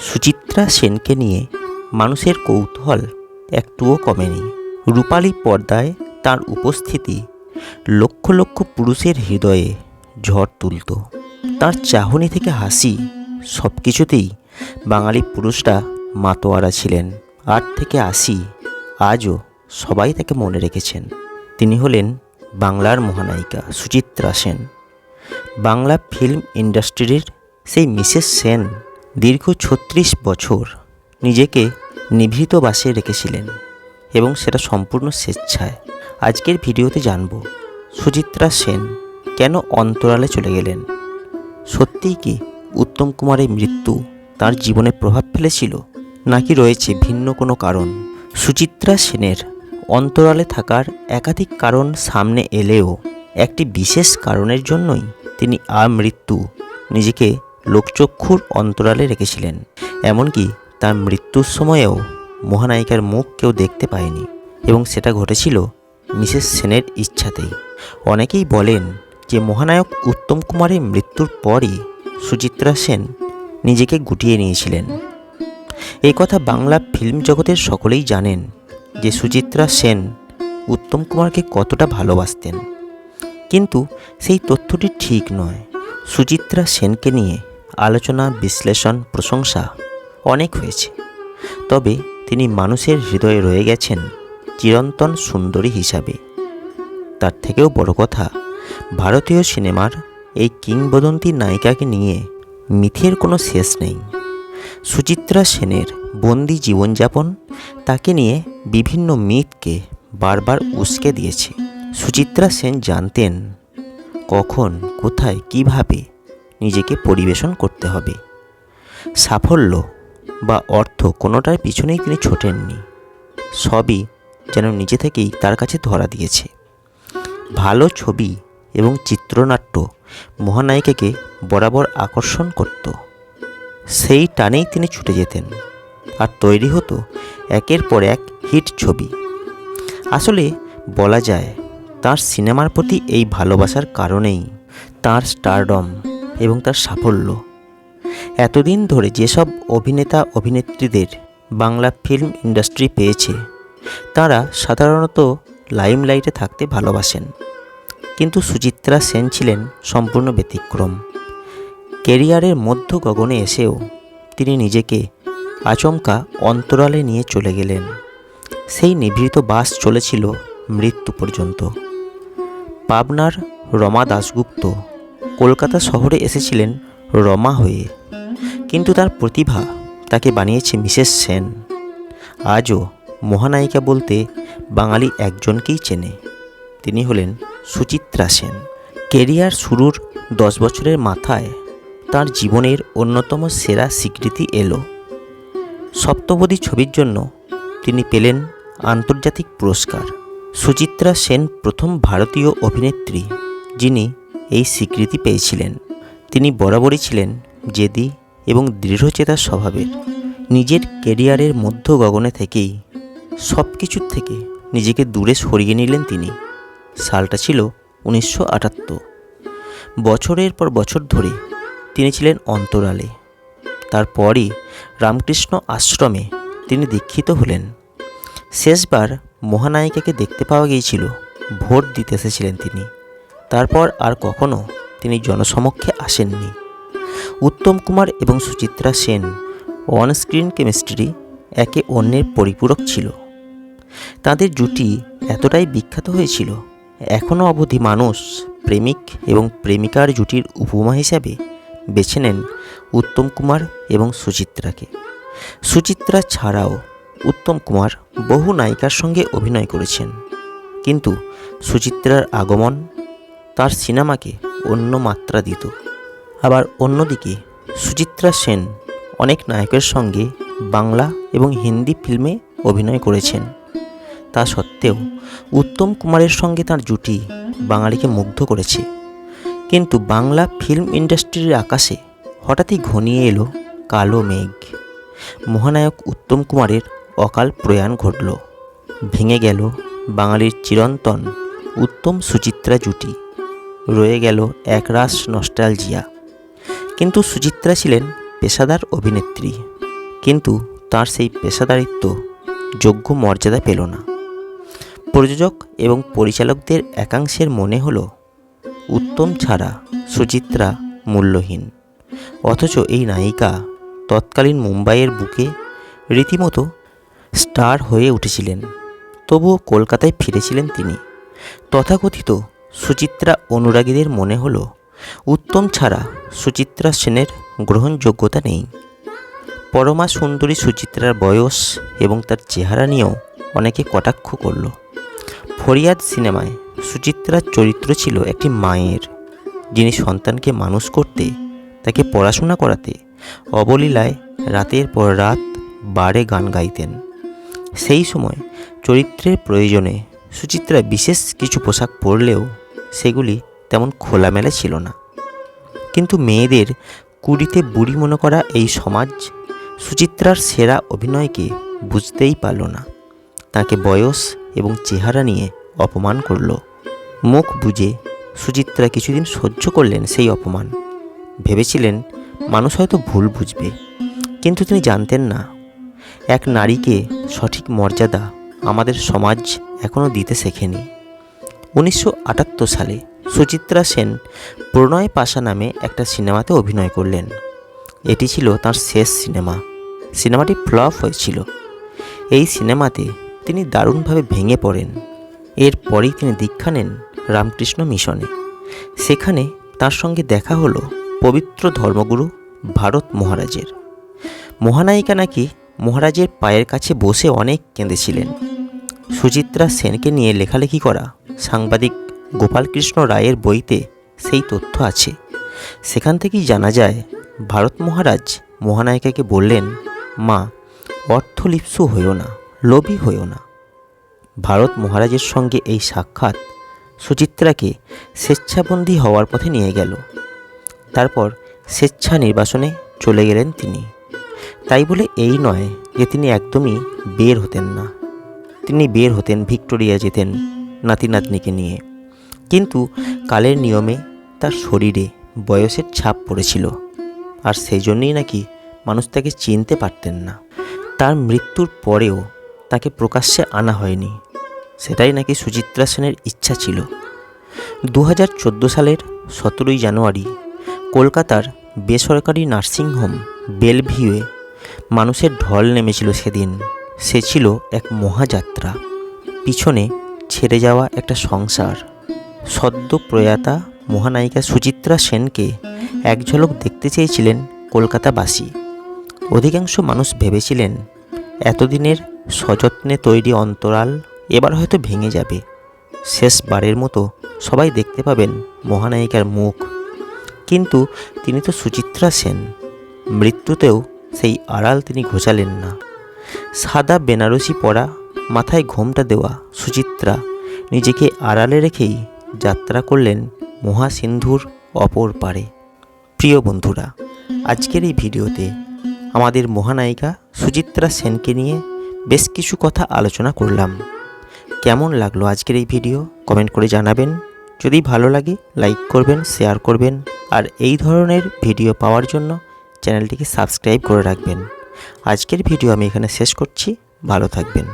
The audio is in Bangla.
সুচিত্রা সেনকে নিয়ে মানুষের কৌতূহল একটুও কমেনি। রূপালী পর্দায় তার উপস্থিতি লক্ষ লক্ষ পুরুষের হৃদয়ে ঝড় তুলত। তার চাহনি থেকে হাসি সব কিছুতেই বাঙালি পুরুষরা মাতোয়ারা ছিলেন। আট থেকে আশি আজও সবাই তাকে মনে রেখেছেন। তিনি হলেন বাংলার মহানায়িকা সুচিত্রা সেন। বাংলা ফিল্ম ইন্ডাস্ট্রির সেই মিসেস সেন দীর্ঘ ছত্রিশ বছর নিজেকে নিভৃত বাসে রেখেছিলেন এবং সেটা সম্পূর্ণ স্বেচ্ছায়। আজকের ভিডিওতে জানব, সুচিত্রা সেন কেন অন্তরালে চলে গেলেন? সত্যিই কি উত্তম কুমারের মৃত্যু তার জীবনে প্রভাব ফেলেছিল, নাকি রয়েছে ভিন্ন কোনো কারণ? সুচিত্রা সেনের অন্তরালে থাকার একাধিক কারণ সামনে এলেও একটি বিশেষ কারণের জন্যই তিনি আমৃত্যু নিজেকে লোকচক্ষুর অন্তরালে রেখেছিলেন, এমনকি তার মৃত্যুর সময়েও মহানায়িকার মুখ কেউ দেখতে পায়নি। এবং সেটা ঘটেছিল মিসেস সেনের ইচ্ছাতেই। অনেকেই বলেন যে মহানায়ক উত্তম কুমারের মৃত্যুর পরই সুচিত্রা সেন নিজেকে গুটিয়ে নিয়েছিলেন। এই কথা বাংলা ফিল্ম জগতের সকলেই জানেন যে সুচিত্রা সেন উত্তম কুমারকে কতটা ভালোবাসতেন। কিন্তু সেই তথ্যটি ঠিক নয়। সুচিত্রা সেনকে নিয়ে আলোচনা, বিশ্লেষণ, প্রশংসা অনেক হয়েছে। তবে তিনি মানুষের হৃদয়ে রয়ে গেছেন চিরন্তন সুন্দরী হিসাবে। তার থেকেও বড় কথা, ভারতীয় সিনেমার এই কিংবদন্তি নায়িকাকে নিয়ে মিথের কোনো শেষ নেই। সুচিত্রা সেনের বন্দি জীবনযাপন তাকে নিয়ে বিভিন্ন মিথকে বারবার উস্কে দিয়েছে। সুচিত্রা সেন জানতেন কখন, কোথায়, কীভাবে নিজেকে পরিবেশন করতে হবে। সাফল্য বা অর্থ কোনোটার পিছনেই তিনি ছোটেননি। সবই যেন নিজে থেকেই তার কাছে ধরা দিয়েছে। ভালো ছবি এবং চিত্রনাট্য মহানায়িকাকে বরাবর আকর্ষণ করত। সেই টানেই তিনি ছুটে যেতেন আর তৈরি হতো একের পর এক হিট ছবি। আসলে বলা যায়, তার সিনেমার প্রতি এই ভালোবাসার কারণেই তার স্টারডম এবং তার সাফল্য। এতদিন ধরে যেসব অভিনেতা, অভিনেত্রীদের বাংলা ফিল্ম ইন্ডাস্ট্রি পেয়েছে, তারা সাধারণত লাইমলাইটে থাকতে ভালোবাসেন। কিন্তু সুচিত্রা সেন ছিলেন সম্পূর্ণ ব্যতিক্রম। কেরিয়ারের মধ্য গগনে এসেও তিনি নিজেকে আচমকা অন্তরালে নিয়ে চলে গেলেন। সেই নিভৃত বাস চলেছিল মৃত্যু পর্যন্ত। পাবনার রমা দাশগুপ্ত কলকাতা শহরে এসেছিলেন রমা হয়ে। কিন্তু তার প্রতিভা তাকে বানিয়েছে মিসেস সেন। আজও মহানায়িকা বলতে বাঙালি একজনকেই চেনে। তিনি হলেন সুচিত্রা সেন। কেরিয়ার শুরুর দশ বছরের মাথায় তার জীবনের অন্যতম সেরা স্বীকৃতি এলো। সপ্তপদী ছবির জন্য তিনি পেলেন আন্তর্জাতিক পুরস্কার। সুচিত্রা সেন প্রথম ভারতীয় অভিনেত্রী, যিনি এই স্বীকৃতি পেয়েছিলেন। তিনি বরাবরই ছিলেন জেদি এবং দৃঢ়চেতা স্বভাবের। নিজের কেরিয়ারের মধ্য গগনে থেকেই সব কিছুর থেকে নিজেকে দূরে সরিয়ে নিলেন তিনি। সালটা ছিল উনিশশো আটাত্তর। বছরের পর বছর ধরে তিনি ছিলেন অন্তরালে। তারপরই রামকৃষ্ণ আশ্রমে তিনি দীক্ষিত হলেন। শেষবার মহানায়িকাকে দেখতে পাওয়া গিয়েছিল, ভোট দিতে এসেছিলেন তিনি। তারপর আর কখনো তিনি জনসমক্ষে আসেননি। উত্তম কুমার এবং Suchitra Sen on screen chemistry একে অন্যের পরিপূরক ছিল। তাদের জুটি এতটাই বিখ্যাত হয়েছিল এখনও অবধি মানুষ প্রেমিক এবং প্রেমিকার জুটির উপমা হিসাবে বেছে নেন উত্তম কুমার এবং সুচিত্রাকে। সুচিত্রা ছাড়াও উত্তম কুমার বহু নায়িকার সঙ্গে অভিনয় করেছেন, কিন্তু সুচিত্রার আগমন তার সিনেমাকে অন্য মাত্রা দিত। আবার অন্যদিকে সুচিত্রা সেন অনেক নায়কের সঙ্গে বাংলা এবং হিন্দি ফিল্মে অভিনয় করেছেন। তা সত্ত্বেও উত্তম কুমারের সঙ্গে তার জুটি বাঙালিকে মুগ্ধ করেছে। কিন্তু বাংলা ফিল্ম ইন্ডাস্ট্রির আকাশে হঠাৎই ঘনিয়ে এলো কালো মেঘ। মহানায়ক উত্তম কুমারের অকাল প্রয়াণ ঘটল। ভেঙে গেল বাঙালির চিরন্তন উত্তম সুচিত্রা জুটি। রয়ে গেল একরাশ নস্টালজিয়া কিন্তু সুচিত্রা ছিলেন পেশাদার অভিনেত্রী। কিন্তু তার সেই পেশাদারিত্ব, যোগ্য মর্যাদা পেল না। প্রযোজক এবং পরিচালকদের একাংশের মনে হলো, উত্তম ছাড়া সুচিত্রা মূল্যহীন। অথচ এই নায়িকা তৎকালীন মুম্বাইয়ের বুকে রীতিমতো স্টার হয়ে উঠেছিলেন। তবুও কলকাতায় ফিরেছিলেন তিনি। তথাকথিত সুচিত্রা অনুরাগীদের মনে হলো, উত্তম ছাড়া সুচিত্রা সেনের গ্রহণযোগ্যতা নেই। পরমা সুন্দরী সুচিত্রার বয়স এবং তার চেহারা নিয়েও অনেকে কটাক্ষ করল। ফরিয়াদ সিনেমায় সুচিত্রার চরিত্র ছিল একটি মায়ের, যিনি সন্তানকে মানুষ করতে, তাকে পড়াশোনা করাতে অবলীলায় রাতের পর রাত বারে গান গাইতেন। সেই সময় চরিত্রের প্রয়োজনে সুচিত্রা বিশেষ কিছু পোশাক পরলেও সেগুলি তেমন খোলামেলা ছিল না। কিন্তু মেয়েদের কুড়িতে বুড়ি মনে করা এই সমাজ সুচিত্রার সেরা অভিনয়কে বুঝতেই পারল না। তাকে বয়স এবং চেহারা নিয়ে অপমান করল। মুখ বুঝে সুচিত্রা কিছুদিন সহ্য করলেন সেই অপমান। ভেবেছিলেন, মানুষ হয়তো ভুল বুঝবে, কিন্তু তিনি জানতেন না, এক নারীকে সঠিক মর্যাদা আমাদের সমাজ এখনও দিতে শেখেনি। উনিশশো আটাত্তর সালে সুচিত্রা সেন প্রণয় পাশা নামে একটা সিনেমাতে অভিনয় করলেন। এটি ছিল তার শেষ সিনেমা। সিনেমাটি ফ্লপ হয়েছিল। এই সিনেমাতে তিনি দারুণভাবে ভেঙে পড়েন। এরপরেই তিনি দীক্ষা নেন রামকৃষ্ণ মিশনে। সেখানে তার সঙ্গে দেখা হলো পবিত্র ধর্মগুরু ভারত মহারাজের। মহানায়িকা নাকি মহারাজের পায়ের কাছে বসে অনেক কেঁদেছিলেন। সুচিত্রা সেনকে নিয়ে লেখালেখি করা সাংবাদিক গোপালকৃষ্ণ রায়ের বইতে সেই তথ্য আছে। সেখান থেকেই জানা যায়, ভারত মহারাজ মহানায়িকাকে বললেন, মা অর্থলিপ্সু হইও না, লোভী হইও না। ভারত মহারাজের সঙ্গে এই সাক্ষাৎ সুচিত্রাকে স্বেচ্ছাবন্দী হওয়ার পথে নিয়ে গেল। তারপর স্বেচ্ছা নির্বাসনে চলে গেলেন তিনি। তাই বলে এই নয় যে তিনি একদমই বের হতেন না। তিনি বের হতেন ভিক্টোরিয়া যেতেন। নাতি নাতনিকে নিয়ে। কিন্তু কালের নিয়মে তার শরীরে বয়সের ছাপ পড়েছিল। আর সেই জন্যই নাকি মানুষ তাকে চিনতে পারতেন না। তার মৃত্যুর পরেও তাকে প্রকাশ্যে আনা হয়নি। সেটাই নাকি সুচিত্রা সেনের ইচ্ছা ছিল। দু হাজার চোদ্দ সালের সতেরোই জানুয়ারি কলকাতার বেসরকারি নার্সিংহোম বেলভিউয়ে মানুষের ঢল নেমেছিল সেদিন। সে ছিল এক মহাযাত্রা। পিছনে ছেড়ে যাওয়া একটা সংসার। সদ্য প্রয়াতা মহানায়িকা সুচিত্রা সেনকে এক ঝলক দেখতে চেয়েছিলেন কলকাতাবাসী। অধিকাংশ মানুষ ভেবেছিলেন, এতদিনের সযত্নে তৈরি অন্তরাল এবার হয়তো ভেঙে যাবে। শেষবারের মতো সবাই দেখতে পাবেন মহানায়িকার মুখ। কিন্তু তিনি তো সুচিত্রা সেন, মৃত্যুতেও সেই আড়াল তিনি ঘোচালেন না। সাদা বেনারসি পরা মাথায় ঘোমটা দেওয়া সুচিত্রা নিজেকে আড়ালে রেখেই যাত্রা করলেন মহাসিন্ধুর অপর পারে। প্রিয় বন্ধুরা, আজকের এই ভিডিওতে আমাদের মহানায়িকা সুচিত্রা সেনকে নিয়ে বেশ কিছু কথা আলোচনা করলাম। কেমন লাগল আজকের এই ভিডিও? কমেন্ট করে জানাবেন। যদি ভালো লাগে, লাইক করবেন, শেয়ার করবেন আর এই ধরনের ভিডিও পাওয়ার জন্য চ্যানেলটিকে সাবস্ক্রাইব করে রাখবেন। আজকের ভিডিও আমি এখানে শেষ করছি। ভালো থাকবেন।